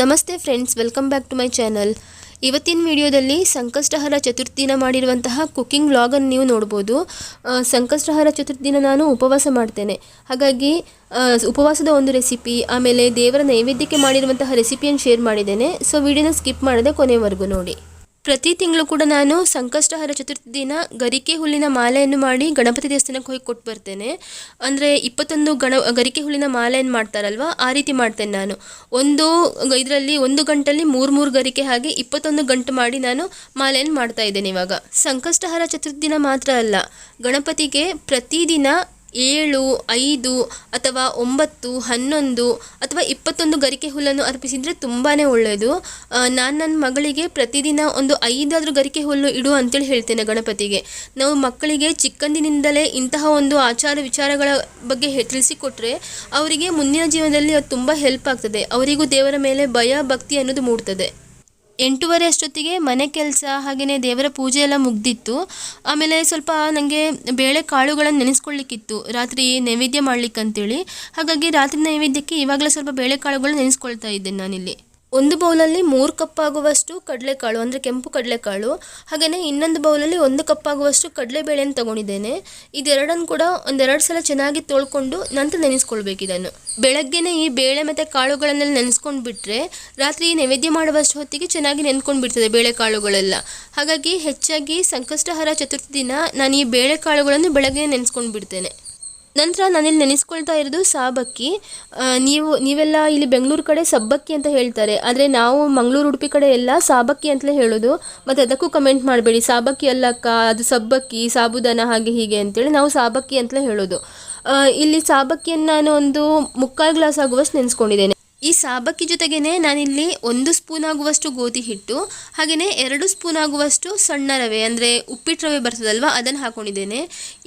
ನಮಸ್ತೆ friends, welcome back to my channel. ಇವತ್ತಿನ ವಿಡಿಯೋದಲ್ಲಿ ಸಂಕಷ್ಟಹರ ಚತುರ್ಥಿನ ಮಾಡಿರುವಂತಹ ಕುಕ್ಕಿಂಗ್ ವ್ಲಾಗನ್ನು ನೀವು ನೋಡ್ಬೋದು. ಸಂಕಷ್ಟಹರ ಚತುರ್ಥಿನ ನಾನು ಉಪವಾಸ ಮಾಡ್ತೇನೆ. ಹಾಗಾಗಿ ಉಪವಾಸದ ಒಂದು ರೆಸಿಪಿ, ಆಮೇಲೆ ದೇವರ ನೈವೇದ್ಯಕ್ಕೆ ಮಾಡಿರುವಂತಹ ರೆಸಿಪಿಯನ್ನು ಶೇರ್ ಮಾಡಿದ್ದೇನೆ. ಸೊ ವಿಡಿಯೋನ ಸ್ಕಿಪ್ ಮಾಡದೆ ಕೊನೆವರೆಗೂ ನೋಡಿ. ಪ್ರತಿ ತಿಂಗಳು ಕೂಡ ನಾನು ಸಂಕಷ್ಟಹರ ಚತುರ್ಥಿ ದಿನ ಗರಿಕೆ ಹುಲ್ಲಿನ ಮಾಲೆಯನ್ನು ಮಾಡಿ ಗಣಪತಿ ದೇವಸ್ಥಾನಕ್ಕೆ ಹೋಗಿ ಕೊಟ್ಟು ಬರ್ತೇನೆ. ಅಂದರೆ ಇಪ್ಪತ್ತೊಂದು ಗಣ, ಗರಿಕೆ ಹುಲ್ಲಿನ ಮಾಲೆಯನ್ನು ಮಾಡ್ತಾರಲ್ವ? ಆ ರೀತಿ ಮಾಡ್ತೇನೆ ನಾನು. ಒಂದು ಇದರಲ್ಲಿ ಒಂದು ಗಂಟಲ್ಲಿ ಮೂರು ಮೂರು ಗರಿಕೆ ಹಾಗೆ ಇಪ್ಪತ್ತೊಂದು ಗಂಟು ಮಾಡಿ ನಾನು ಮಾಲೆಯನ್ನು ಮಾಡ್ತಾ ಇದ್ದೇನೆ ಇವಾಗ. ಸಂಕಷ್ಟಹರ ಚತುರ್ಥಿ ದಿನ ಮಾತ್ರ ಅಲ್ಲ, ಗಣಪತಿಗೆ ಪ್ರತಿದಿನ ಏಳು, ಐದು ಅಥವಾ ಒಂಬತ್ತು, ಹನ್ನೊಂದು ಅಥವಾ ಇಪ್ಪತ್ತೊಂದು ಗರಿಕೆ ಹುಲ್ಲನ್ನು ಅರ್ಪಿಸಿದರೆ ತುಂಬಾ ಒಳ್ಳೆಯದು ನಾನು ನನ್ನ ಮಗಳಿಗೆ ಪ್ರತಿದಿನ ಒಂದು ಐದಾದರೂ ಗರಿಕೆ ಹುಲ್ಲು ಇಡು ಅಂತೇಳಿ ಹೇಳ್ತೇನೆ ಗಣಪತಿಗೆ. ನಾವು ಮಕ್ಕಳಿಗೆ ಚಿಕ್ಕಂದಿನಿಂದಲೇ ಇಂತಹ ಒಂದು ಆಚಾರ ವಿಚಾರಗಳ ಬಗ್ಗೆ ತಿಳಿಸಿಕೊಟ್ರೆ ಅವರಿಗೆ ಮುಂದಿನ ಜೀವನದಲ್ಲಿ ಅದು ತುಂಬ ಹೆಲ್ಪ್ ಆಗ್ತದೆ. ಅವರಿಗೂ ದೇವರ ಮೇಲೆ ಭಯ, ಭಕ್ತಿ ಅನ್ನೋದು ಮೂಡ್ತದೆ. ಎಂಟೂವರೆ ಅಷ್ಟೊತ್ತಿಗೆ ಮನೆ ಕೆಲಸ ಹಾಗೆಯೇ ದೇವರ ಪೂಜೆ ಎಲ್ಲ ಮುಗ್ದಿತ್ತು. ಆಮೇಲೆ ಸ್ವಲ್ಪ ನನಗೆ ಬೇಳೆ ಕಾಳುಗಳನ್ನು ನೆನೆಸ್ಕೊಳ್ಳಿಕ್ಕಿತ್ತು ರಾತ್ರಿ ನೈವೇದ್ಯ ಮಾಡ್ಲಿಕ್ಕಂತೇಳಿ. ಹಾಗಾಗಿ ರಾತ್ರಿ ನೈವೇದ್ಯಕ್ಕೆ ಇವಾಗಲೇ ಸ್ವಲ್ಪ ಬೇಳೆ ಕಾಳುಗಳು ನೆನೆಸ್ಕೊಳ್ತಾ ಇದ್ದೇನೆ ನಾನಿಲ್ಲಿ. ಒಂದು ಬೌಲಲ್ಲಿ ಮೂರು ಕಪ್ ಆಗುವಷ್ಟು ಕಡಲೆಕಾಳು, ಅಂದರೆ ಕೆಂಪು ಕಡಲೆಕಾಳು ಹಾಗೆಯೇ ಇನ್ನೊಂದು ಬೌಲಲ್ಲಿ ಒಂದು ಕಪ್ ಆಗುವಷ್ಟು ಕಡಲೆಬೇಳೆಯನ್ನು ತಗೊಂಡಿದ್ದೇನೆ. ಇದೆರಡನ್ನು ಕೂಡ ಒಂದೆರಡು ಸಲ ಚೆನ್ನಾಗಿ ತೊಳ್ಕೊಂಡು ನಂತರ ನೆನೆಸ್ಕೊಳ್ಬೇಕು ಇದನ್ನು. ಬೆಳಗ್ಗೆನೇ ಈ ಬೇಳೆ ಮತ್ತು ಕಾಳುಗಳನ್ನೆಲ್ಲ ನೆನೆಸ್ಕೊಂಡು ಬಿಟ್ಟರೆ ರಾತ್ರಿ ನೈವೇದ್ಯ ಮಾಡುವಷ್ಟು ಹೊತ್ತಿಗೆ ಚೆನ್ನಾಗಿ ನೆನ್ಕೊಂಡು ಬಿಡ್ತದೆ ಬೇಳೆ ಕಾಳುಗಳೆಲ್ಲ ಹಾಗಾಗಿ ಹೆಚ್ಚಾಗಿ ಸಂಕಷ್ಟಹರ ಚತುರ್ಥಿ ದಿನ ನಾನು ಈ ಬೇಳೆ ಕಾಳುಗಳನ್ನು ಬೆಳಗ್ಗೆ ನೆನೆಸ್ಕೊಂಡು ಬಿಡ್ತೇನೆ. ನಂತರ ನಾನಿಲ್ಲಿ ನೆನೆಸ್ಕೊಳ್ತಾ ಇರೋದು ಸಾಬಕ್ಕಿ. ನೀವು, ನೀವೆಲ್ಲ ಇಲ್ಲಿ ಬೆಂಗಳೂರು ಕಡೆ ಸಬ್ಬಕ್ಕಿ ಅಂತ ಹೇಳ್ತಾರೆ. ಆದರೆ ನಾವು ಮಂಗಳೂರು ಉಡುಪಿ ಕಡೆ ಎಲ್ಲ ಸಾಬಕ್ಕಿ ಅಂತಲೇ ಹೇಳೋದು. ಮತ್ತು ಅದಕ್ಕೂ ಕಮೆಂಟ್ ಮಾಡಬೇಡಿ. ಸಾಬಕ್ಕಿ ಅಲ್ಲಕ್ಕ ಅದು ಸಬ್ಬಕ್ಕಿ, ಸಾಬುದಾನ ಹಾಗೆ ಹೀಗೆ ಅಂತೇಳಿ ನಾವು ಸಾಬಕ್ಕಿ ಅಂತಲೇ ಹೇಳೋದು. ಇಲ್ಲಿ ಸಾಬಕ್ಕಿಯನ್ನು ನಾನು ಒಂದು ಮುಕ್ಕಾಲು ಗ್ಲಾಸ್ ಆಗುವಷ್ಟು ನೆನೆಸ್ಕೊಂಡಿದ್ದೇನೆ. ಈ ಸಾಬಕ್ಕಿ ಜೊತೆಗೇ ನಾನಿಲ್ಲಿ ಒಂದು ಸ್ಪೂನ್ ಆಗುವಷ್ಟು ಗೋಧಿ ಹಿಟ್ಟು ಹಾಗೆಯೇ ಎರಡು ಸ್ಪೂನ್ ಆಗುವಷ್ಟು ಸಣ್ಣ ರವೆ, ಅಂದರೆ ಉಪ್ಪಿಟ್ಟು ರವೆ ಬರ್ತದಲ್ವ, ಅದನ್ನು ಹಾಕೊಂಡಿದ್ದೇನೆ.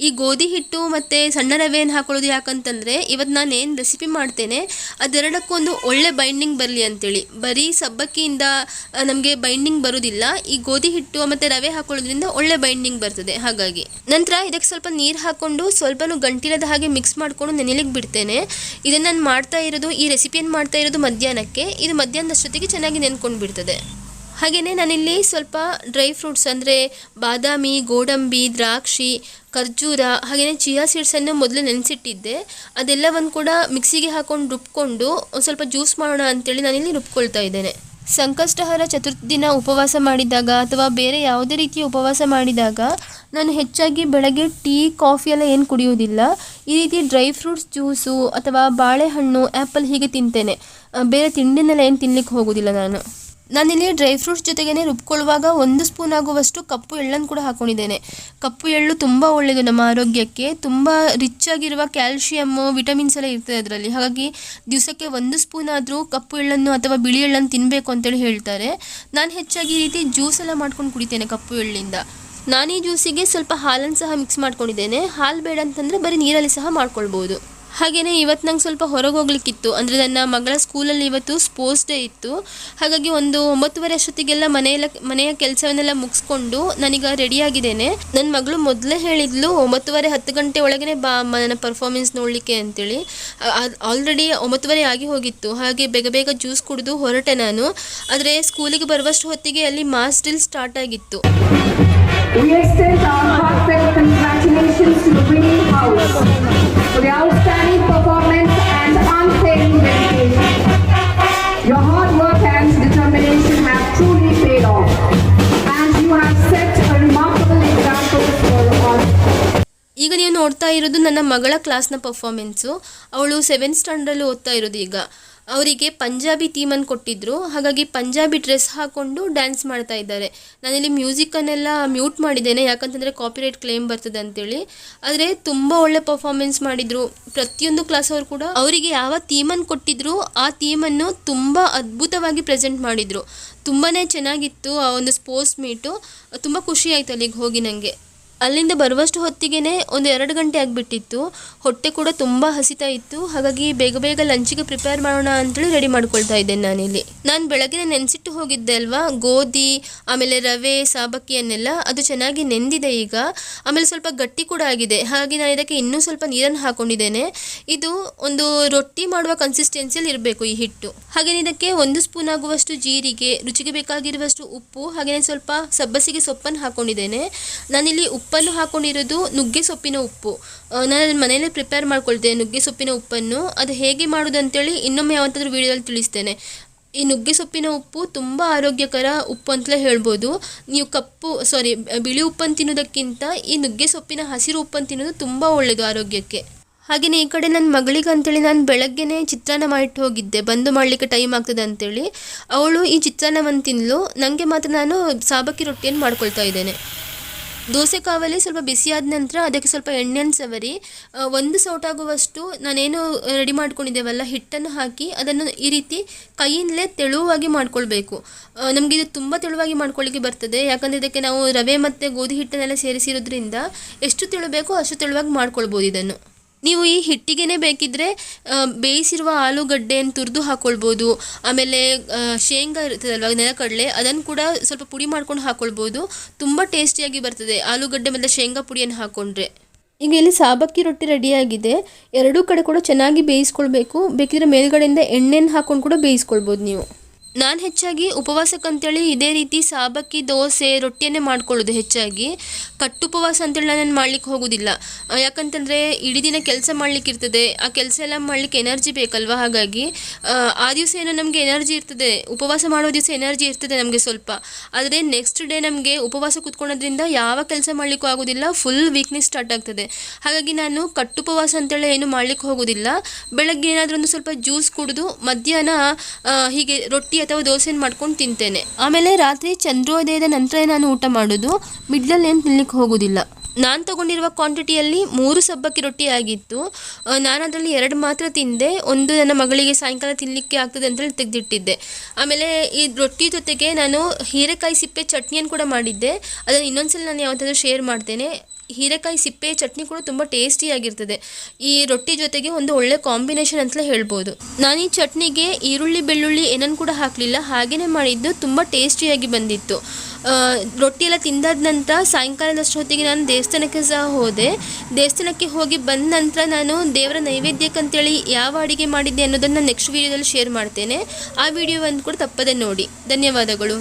ಈ ಗೋಧಿ ಹಿಟ್ಟು ಮತ್ತು ಸಣ್ಣ ರವೆಯನ್ನು ಹಾಕೊಳ್ಳೋದು ಯಾಕಂತಂದರೆ ಇವತ್ತು ನಾನು ಏನು ರೆಸಿಪಿ ಮಾಡ್ತೇನೆ ಅದೆರಡಕ್ಕೂ ಒಂದು ಒಳ್ಳೆ ಬೈಂಡಿಂಗ್ ಬರಲಿ ಅಂತೇಳಿ. ಬರೀ ಸಬ್ಬಕ್ಕಿಯಿಂದ ನಮಗೆ ಬೈಂಡಿಂಗ್ ಬರೋದಿಲ್ಲ, ಈ ಗೋಧಿ ಹಿಟ್ಟು ಮತ್ತು ರವೆ ಹಾಕೊಳ್ಳೋದ್ರಿಂದ ಒಳ್ಳೆ ಬೈಂಡಿಂಗ್ ಬರ್ತದೆ, ಹಾಗಾಗಿ. ನಂತರ ಇದಕ್ಕೆ ಸ್ವಲ್ಪ ನೀರು ಹಾಕ್ಕೊಂಡು ಸ್ವಲ್ಪನೂ ಗಂಟಿಲದ ಹಾಗೆ ಮಿಕ್ಸ್ ಮಾಡಿಕೊಂಡು ನೆನೆಲಿಕ್ಕೆ ಬಿಡ್ತೇನೆ. ಇದನ್ನು ನಾನು ಮಾಡ್ತಾ ಇರೋದು, ಈ ರೆಸಿಪಿಯನ್ನು ಮಾಡ್ತಾ ಇರೋದು ಮಧ್ಯಾಹ್ನಕ್ಕೆ, ಇದು ಮಧ್ಯಾಹ್ನದಷ್ಟೊತ್ತಿಗೆ ಚೆನ್ನಾಗಿ ನೆನ್ಕೊಂಡು ಬಿಡ್ತದೆ ಹಾಗೆಯೇ ನಾನಿಲ್ಲಿ ಸ್ವಲ್ಪ ಡ್ರೈ ಫ್ರೂಟ್ಸ್ ಅಂದರೆ ಬಾದಾಮಿ, ಗೋಡಂಬಿ, ದ್ರಾಕ್ಷಿ, ಖರ್ಜೂರ ಹಾಗೆಯೇ ಚಿಯಾ ಸೀಡ್ಸನ್ನು ಮೊದಲು ನೆನೆಸಿಟ್ಟಿದ್ದೆ. ಅದೆಲ್ಲವನ್ನು ಕೂಡ ಮಿಕ್ಸಿಗೆ ಹಾಕೊಂಡು ರುಬ್ಕೊಂಡು ಒಂದು ಸ್ವಲ್ಪ ಜ್ಯೂಸ್ ಮಾಡೋಣ ಅಂತೇಳಿ ನಾನಿಲ್ಲಿ ರುಬ್ಕೊಳ್ತಾ ಇದ್ದೇನೆ. ಸಂಕಷ್ಟಹರ ಚತುರ್ಥಿನ ಉಪವಾಸ ಮಾಡಿದಾಗ ಅಥವಾ ಬೇರೆ ಯಾವುದೇ ರೀತಿಯ ಉಪವಾಸ ಮಾಡಿದಾಗ ನಾನು ಹೆಚ್ಚಾಗಿ ಬೆಳಗ್ಗೆ ಟೀ, ಕಾಫಿ ಎಲ್ಲ ಏನು ಕುಡಿಯೋದಿಲ್ಲ ಈ ರೀತಿ ಡ್ರೈ ಫ್ರೂಟ್ಸ್, ಜ್ಯೂಸು ಅಥವಾ ಬಾಳೆಹಣ್ಣು ಆ್ಯಪಲ್ ಹೀಗೆ ತಿಂತೇನೆ. ಬೇರೆ ತಿಂಡಿನೆಲ್ಲ ಏನು ತಿನ್ಲಿಕ್ಕೆ ಹೋಗೋದಿಲ್ಲ ನಾನು. ನಾನಿಲ್ಲಿ ಡ್ರೈ ಫ್ರೂಟ್ಸ್ ಜೊತೆಗೇ ರುಬ್ಕೊಳ್ಳುವಾಗ ಒಂದು ಸ್ಪೂನ್ ಆಗುವಷ್ಟು ಕಪ್ಪು ಎಳ್ಳನ್ನು ಕೂಡ ಹಾಕೊಂಡಿದ್ದೇನೆ. ಕಪ್ಪು ಎಳ್ಳು ತುಂಬ ಒಳ್ಳೆಯದು ನಮ್ಮ ಆರೋಗ್ಯಕ್ಕೆ. ತುಂಬ ರಿಚ್ ಆಗಿರುವ ಕ್ಯಾಲ್ಶಿಯಮ್ಮು, ವಿಟಮಿನ್ಸ್ ಎಲ್ಲ ಇರ್ತದೆ ಅದರಲ್ಲಿ. ಹಾಗಾಗಿ ದಿವಸಕ್ಕೆ ಒಂದು ಸ್ಪೂನ್ ಆದರೂ ಕಪ್ಪು ಎಳ್ಳನ್ನು ಅಥವಾ ಬಿಳಿ ಎಳ್ಳನ್ನು ತಿನ್ನಬೇಕು ಅಂತೇಳಿ ಹೇಳ್ತಾರೆ. ನಾನು ಹೆಚ್ಚಾಗಿ ಈ ರೀತಿ ಜ್ಯೂಸ್ ಎಲ್ಲ ಮಾಡ್ಕೊಂಡು ಕುಡಿತೇನೆ ಕಪ್ಪು ಎಳ್ಳಿಂದ. ನಾನು ಜ್ಯೂಸಿಗೆ ಸ್ವಲ್ಪ ಹಾಲನ್ನು ಸಹ ಮಿಕ್ಸ್ ಮಾಡ್ಕೊಂಡಿದ್ದೇನೆ. ಹಾಲು ಬೇಡ ಅಂತಂದರೆ ಬರೀ ನೀರಲ್ಲಿ ಸಹ ಮಾಡ್ಕೊಳ್ಬೋದು. ಹಾಗೆಯೇ ಇವತ್ತು ನಂಗೆ ಸ್ವಲ್ಪ ಹೊರಗೆ ಹೋಗ್ಲಿಕ್ಕಿತ್ತು. ಅಂದರೆ ನನ್ನ ಮಗಳ ಸ್ಕೂಲಲ್ಲಿ ಇವತ್ತು ಸ್ಪೋರ್ಟ್ಸ್ ಡೇ ಇತ್ತು. ಹಾಗಾಗಿ ಒಂದು ಒಂಬತ್ತುವರೆ ಅಷ್ಟೊತ್ತಿಗೆಲ್ಲ ಮನೆಯೆಲ್ಲ, ಮನೆಯ ಕೆಲಸವನ್ನೆಲ್ಲ ಮುಗಿಸ್ಕೊಂಡು ನಾನೀಗ ರೆಡಿಯಾಗಿದ್ದೇನೆ ನನ್ನ ಮಗಳು ಮೊದಲೇ ಹೇಳಿದ್ಲು, ಒಂಬತ್ತುವರೆ ಹತ್ತು ಗಂಟೆ ಒಳಗೆ ಬಾ ನನ್ನ ಪರ್ಫಾರ್ಮೆನ್ಸ್ ನೋಡಲಿಕ್ಕೆ ಅಂತೇಳಿ. ಆಲ್ರೆಡಿ ಒಂಬತ್ತುವರೆ ಆಗಿ ಹೋಗಿತ್ತು. ಹಾಗೆ ಬೇಗ ಬೇಗ ಜ್ಯೂಸ್ ಕುಡಿದು ಹೊರಟೆ ನಾನು. ಆದರೆ ಸ್ಕೂಲಿಗೆ ಬರುವಷ್ಟು ಹೊತ್ತಿಗೆ ಅಲ್ಲಿ ಮಾಸ್ ಡ್ರಿಲ್ ಸ್ಟಾರ್ಟ್ ಆಗಿತ್ತು. We extend our heartfelt congratulations to the winning house. ಈಗ ನೀವು ನೋಡ್ತಾ ಇರೋದು ನನ್ನ ಮಗಳ ಕ್ಲಾಸ್ನ ಪರ್ಫಾರ್ಮೆನ್ಸು ಅವಳು ಸೆವೆಂತ್ ಸ್ಟ್ಯಾಂಡರ್ಡಲ್ಲಿ ಓದ್ತಾ ಇರೋದು ಈಗ ಅವರಿಗೆ ಪಂಜಾಬಿ ಥೀಮನ್ನು ಕೊಟ್ಟಿದ್ದರು ಹಾಗಾಗಿ ಪಂಜಾಬಿ ಡ್ರೆಸ್ ಹಾಕ್ಕೊಂಡು ಡ್ಯಾನ್ಸ್ ಮಾಡ್ತಾ ಇದ್ದಾರೆ. ನಾನಿಲ್ಲಿ ಮ್ಯೂಸಿಕನ್ನೆಲ್ಲ ಮ್ಯೂಟ್ ಮಾಡಿದ್ದೇನೆ. ಯಾಕಂತಂದರೆ ಕಾಪಿರೈಟ್ ಕ್ಲೇಮ್ ಬರ್ತದೆ ಅಂತೇಳಿ. ಆದರೆ ತುಂಬ ಒಳ್ಳೆ ಪರ್ಫಾರ್ಮೆನ್ಸ್ ಮಾಡಿದರು. ಪ್ರತಿಯೊಂದು ಕ್ಲಾಸ್ ಅವರು ಕೂಡ ಅವರಿಗೆ ಯಾವ ಥೀಮನ್ನು ಕೊಟ್ಟಿದ್ರು, ಆ ಥೀಮನ್ನು ತುಂಬ ಅದ್ಭುತವಾಗಿ ಪ್ರೆಸೆಂಟ್ ಮಾಡಿದರು. ತುಂಬಾ ಚೆನ್ನಾಗಿತ್ತು ಆ ಒಂದು ಸ್ಪೋರ್ಟ್ಸ್ ಮೀಟು. ತುಂಬ ಖುಷಿ ಆಯಿತು ಅಲ್ಲಿಗೆ ಹೋಗಿ ನನಗೆ ಅಲ್ಲಿಂದ ಬರುವಷ್ಟು ಹೊತ್ತಿಗೆ ಒಂದು ಎರಡು ಗಂಟೆ ಆಗಿಬಿಟ್ಟಿತ್ತು. ಹೊಟ್ಟೆ ಕೂಡ ತುಂಬ ಹಸಿತಾ ಇತ್ತು. ಹಾಗಾಗಿ ಬೇಗ ಬೇಗ ಲಂಚಿಗೆ ಪ್ರಿಪೇರ್ ಮಾಡೋಣ ಅಂತೇಳಿ ರೆಡಿ ಮಾಡ್ಕೊಳ್ತಾ ಇದ್ದೇನೆ ನಾನಿಲ್ಲಿ. ನಾನು ಬೆಳಗ್ಗೆ ನೆನೆಸಿಟ್ಟು ಹೋಗಿದ್ದೆ ಅಲ್ವಾ? ಗೋಧಿ, ಆಮೇಲೆ ರವೆ, ಸಾಬಕ್ಕಿಯನ್ನೆಲ್ಲ ಅದು ಚೆನ್ನಾಗಿ ನೆಂದಿದೆ ಈಗ. ಆಮೇಲೆ ಸ್ವಲ್ಪ ಗಟ್ಟಿ ಕೂಡ ಆಗಿದೆ. ಹಾಗೆ ನಾನು ಇದಕ್ಕೆ ಇನ್ನೂ ಸ್ವಲ್ಪ ನೀರನ್ನು ಹಾಕೊಂಡಿದ್ದೇನೆ. ಇದು ಒಂದು ರೊಟ್ಟಿ ಮಾಡುವ ಕನ್ಸಿಸ್ಟೆನ್ಸಿಯಲ್ಲಿ ಇರಬೇಕು ಈ ಹಿಟ್ಟು. ಹಾಗೆಯೇ ಇದಕ್ಕೆ ಒಂದು ಸ್ಪೂನ್ ಆಗುವಷ್ಟು ಜೀರಿಗೆ, ರುಚಿಗೆ ಬೇಕಾಗಿರುವಷ್ಟು ಉಪ್ಪು ಹಾಗೆಯೇ ಸ್ವಲ್ಪ ಸಬ್ಬಸಿಗೆ ಸೊಪ್ಪನ್ನು ಹಾಕೊಂಡಿದ್ದೇನೆ. ನಾನಿಲ್ಲಿ ಉಪ್ಪನ್ನು ಹಾಕೊಂಡಿರೋದು ನುಗ್ಗೆ ಸೊಪ್ಪಿನ ಉಪ್ಪು. ನಾನು ಮನೆಯಲ್ಲೇ ಪ್ರಿಪೇರ್ ಮಾಡ್ಕೊಳ್ತೇನೆ ನುಗ್ಗೆ ಸೊಪ್ಪಿನ ಉಪ್ಪನ್ನು. ಅದು ಹೇಗೆ ಮಾಡೋದು ಅಂತೇಳಿ ಇನ್ನೊಮ್ಮೆ ಯಾವತ್ತಾದ್ರೂ ವೀಡಿಯೋದಲ್ಲಿ ತಿಳಿಸ್ತೇನೆ. ಈ ನುಗ್ಗೆ ಸೊಪ್ಪಿನ ಉಪ್ಪು ತುಂಬ ಆರೋಗ್ಯಕರ ಉಪ್ಪು ಅಂತಲೇ ಹೇಳ್ಬೋದು. ನೀವು ಕಪ್ಪು ಸಾರಿ ಬಿಳಿ ಉಪ್ಪನ್ನು ತಿನ್ನೋದಕ್ಕಿಂತ ಈ ನುಗ್ಗೆ ಸೊಪ್ಪಿನ ಹಸಿರು ಉಪ್ಪನ್ನು ತಿನ್ನೋದು ತುಂಬ ಒಳ್ಳೆಯದು ಆರೋಗ್ಯಕ್ಕೆ. ಹಾಗೆಯೇ ಈ ಕಡೆ ನನ್ನ ಮಗಳಿಗೆ ಅಂತೇಳಿ ನಾನು ಬೆಳಗ್ಗೆನೇ ಚಿತ್ರಾನ್ನ ಮಾಡಿಟ್ಟು ಹೋಗಿದ್ದೆ. ಬಂದು ಮಾಡಲಿಕ್ಕೆ ಟೈಮ್ ಆಗ್ತದೆ ಅಂತೇಳಿ. ಅವಳು ಈ ಚಿತ್ರಾನ್ನವನ್ನು ತಿನ್ನಲು ನನಗೆ ಮಾತ್ರ ನಾನು ಸಾಬಕ್ಕಿ ರೊಟ್ಟಿಯನ್ನು ಮಾಡ್ಕೊಳ್ತಾ ಇದ್ದೇನೆ. ದೋಸೆ ಕಾವಲಿ ಸ್ವಲ್ಪ ಬಿಸಿಯಾದ ನಂತರ ಅದಕ್ಕೆ ಸ್ವಲ್ಪ ಎಣ್ಣೆಯನ್ನು ಸವರಿ ಒಂದು ಸೌಟಾಗುವಷ್ಟು ನಾನೇನು ರೆಡಿ ಮಾಡ್ಕೊಂಡಿದ್ದೇವಲ್ಲ, ಹಿಟ್ಟನ್ನು ಹಾಕಿ ಅದನ್ನು ಈ ರೀತಿ ಕೈಯಿಂದಲೇ ತೆಳುವಾಗಿ ಮಾಡ್ಕೊಳ್ಬೇಕು. ನಮಗೆ ಇದು ತುಂಬ ತೆಳುವಾಗಿ ಮಾಡ್ಕೊಳ್ಳಿಕ್ಕೆ ಬರ್ತದೆ. ಯಾಕಂದರೆ ಇದಕ್ಕೆ ನಾವು ರವೆ ಮತ್ತು ಗೋಧಿ ಹಿಟ್ಟನ್ನೆಲ್ಲ ಸೇರಿಸಿರೋದ್ರಿಂದ ಎಷ್ಟು ತೆಳು ಬೇಕೋ ಅಷ್ಟು ತೆಳುವಾಗಿ ಮಾಡ್ಕೊಳ್ಬೋದು ಇದನ್ನು. ನೀವು ಈ ಹಿಟ್ಟಿಗೆನೆ ಬೇಕಿದ್ರೆ ಬೇಯಿಸಿರುವ ಆಲೂಗಡ್ಡೆಯನ್ನು ತುರಿದು ಹಾಕೊಳ್ಬೋದು. ಆಮೇಲೆ ಶೇಂಗಾ ಇರ್ತದಲ್ವ, ನೆಲಕಡಲೆ ಅದನ್ನು ಕೂಡ ಸ್ವಲ್ಪ ಪುಡಿ ಮಾಡ್ಕೊಂಡು ಹಾಕೊಳ್ಬೋದು. ತುಂಬ ಟೇಸ್ಟಿಯಾಗಿ ಬರ್ತದೆ. ಆಲೂಗಡ್ಡೆ ಮತ್ತು ಶೇಂಗಾ ಪುಡಿಯನ್ನು ಹಾಕೊಂಡ್ರೆ. ಈಗ ಇಲ್ಲಿ ಸಾಬಕ್ಕಿ ರೊಟ್ಟಿ ರೆಡಿಯಾಗಿದೆ. ಎರಡೂ ಕಡೆ ಕೂಡ ಚೆನ್ನಾಗಿ ಬೇಯಿಸ್ಕೊಳ್ಬೇಕು. ಬೇಕಿದ್ರೆ ಮೇಲ್ಗಡೆಯಿಂದ ಎಣ್ಣೆನ ಹಾಕೊಂಡು ಕೂಡ ಬೇಯಿಸ್ಕೊಳ್ಬೋದು ನೀವು. ನಾನು ಹೆಚ್ಚಾಗಿ ಉಪವಾಸಕ್ಕಂತೇಳಿ ಇದೇ ರೀತಿ ಸಾಬಕ್ಕಿ ದೋಸೆ ರೊಟ್ಟಿಯನ್ನೇ ಮಾಡ್ಕೊಳ್ಳೋದು ಹೆಚ್ಚಾಗಿ. ಕಟ್ಟುಪವಾಸ ಅಂತೇಳಿ ನಾನು ಮಾಡ್ಲಿಕ್ಕೆ ಹೋಗೋದಿಲ್ಲ. ಯಾಕಂತಂದರೆ ಇಡೀ ದಿನ ಕೆಲಸ ಮಾಡ್ಲಿಕ್ಕೆ ಇರ್ತದೆ. ಆ ಕೆಲಸ ಎಲ್ಲ ಮಾಡ್ಲಿಕ್ಕೆ ಎನರ್ಜಿ ಬೇಕಲ್ವಾ? ಹಾಗಾಗಿ ಆ, ದಿವಸ ಏನೋ ನಮಗೆ ಎನರ್ಜಿ ಇರ್ತದೆ. ಉಪವಾಸ ಮಾಡೋ ದಿವಸ ಎನರ್ಜಿ ಇರ್ತದೆ ನಮಗೆ ಸ್ವಲ್ಪ. ಆದರೆ ನೆಕ್ಸ್ಟ್ ಡೇ ನಮಗೆ ಉಪವಾಸ ಕೂತ್ಕೊಳ್ಳೋದ್ರಿಂದ ಯಾವ ಕೆಲಸ ಮಾಡಲಿಕ್ಕೂ ಆಗೋದಿಲ್ಲ. ಫುಲ್ ವೀಕ್ನೆಸ್ ಸ್ಟಾರ್ಟ್ ಆಗ್ತದೆ. ಹಾಗಾಗಿ ನಾನು ಕಟ್ಟುಪವಾಸ ಅಂತೇಳಿ ಏನು ಮಾಡ್ಲಿಕ್ಕೆ ಹೋಗೋದಿಲ್ಲ. ಬೆಳಗ್ಗೆ ಏನಾದರೂ ಒಂದು ಸ್ವಲ್ಪ ಜ್ಯೂಸ್ ಕುಡಿದು ಮಧ್ಯಾಹ್ನ ಹೀಗೆ ರೊಟ್ಟಿ ಅಥವಾ ದೋಸೆನ ಮಾಡ್ಕೊಂಡು ತಿಂತೇನೆ. ಆಮೇಲೆ ರಾತ್ರಿ ಚಂದ್ರೋದಯದ ನಂತರ ನಾನು ಊಟ ಮಾಡೋದು. ಮಿಡ್ಲಲ್ಲಿ ಏನು ತಿನ್ಲಿಕ್ಕೆ ಹೋಗೋದಿಲ್ಲ. ನಾನು ತಗೊಂಡಿರುವ ಕ್ವಾಂಟಿಟಿಯಲ್ಲಿ ಮೂರು ಸಬ್ಬಕ್ಕಿ ರೊಟ್ಟಿ ಆಗಿತ್ತು. ನಾನು ಅದರಲ್ಲಿ ಎರಡು ಮಾತ್ರ ತಿಂದೆ. ಒಂದು ನನ್ನ ಮಗಳಿಗೆ ಸಾಯಂಕಾಲ ತಿನ್ನಲಿಕ್ಕೆ ಆಗ್ತದೆ ಅಂತೇಳಿ ತೆಗೆದಿಟ್ಟಿದ್ದೆ. ಆಮೇಲೆ ಈ ರೊಟ್ಟಿ ಜೊತೆಗೆ ನಾನು ಹೀರೆಕಾಯಿ ಸಿಪ್ಪೆ ಚಟ್ನಿಯನ್ನು ಕೂಡ ಮಾಡಿದ್ದೆ. ಅದನ್ನು ಇನ್ನೊಂದ್ಸಲ ನಾನು ಯಾವತ್ತಾದರೂ ಶೇರ್ ಮಾಡ್ತೇನೆ. ಹೀರೆಕಾಯಿ ಸಿಪ್ಪೆ ಚಟ್ನಿ ಕೂಡ ತುಂಬ ಟೇಸ್ಟಿಯಾಗಿರ್ತದೆ ಈ ರೊಟ್ಟಿ ಜೊತೆಗೆ ಒಂದು ಒಳ್ಳೆ ಕಾಂಬಿನೇಷನ್ ಅಂತಲೇ ಹೇಳ್ಬೋದು. ನಾನು ಈ ಚಟ್ನಿಗೆ ಈರುಳ್ಳಿ, ಬೆಳ್ಳುಳ್ಳಿ ಏನನ್ನು ಕೂಡ ಹಾಕಲಿಲ್ಲ. ಹಾಗೆಯೇ ಮಾಡಿದ್ದು ತುಂಬ ಟೇಸ್ಟಿಯಾಗಿ ಬಂದಿತ್ತು. ರೊಟ್ಟಿ ಎಲ್ಲ ತಿಂದಾದ ನಂತರ ಸಾಯಂಕಾಲದಷ್ಟು ಹೊತ್ತಿಗೆ ನಾನು ದೇವಸ್ಥಾನಕ್ಕೆ ಸಹ ಹೋದೆ. ದೇವಸ್ಥಾನಕ್ಕೆ ಹೋಗಿ ಬಂದ ನಂತರ ನಾನು ದೇವರ ನೈವೇದ್ಯಕ್ಕಂತೇಳಿ ಯಾವ ಅಡುಗೆ ಮಾಡಿದ್ದೆ ಅನ್ನೋದನ್ನು ನೆಕ್ಸ್ಟ್ ವೀಡಿಯೋದಲ್ಲಿ ಶೇರ್ ಮಾಡ್ತೇನೆ. ಆ ವಿಡಿಯೋವನ್ನು ಕೂಡ ತಪ್ಪದೆ ನೋಡಿ. ಧನ್ಯವಾದಗಳು.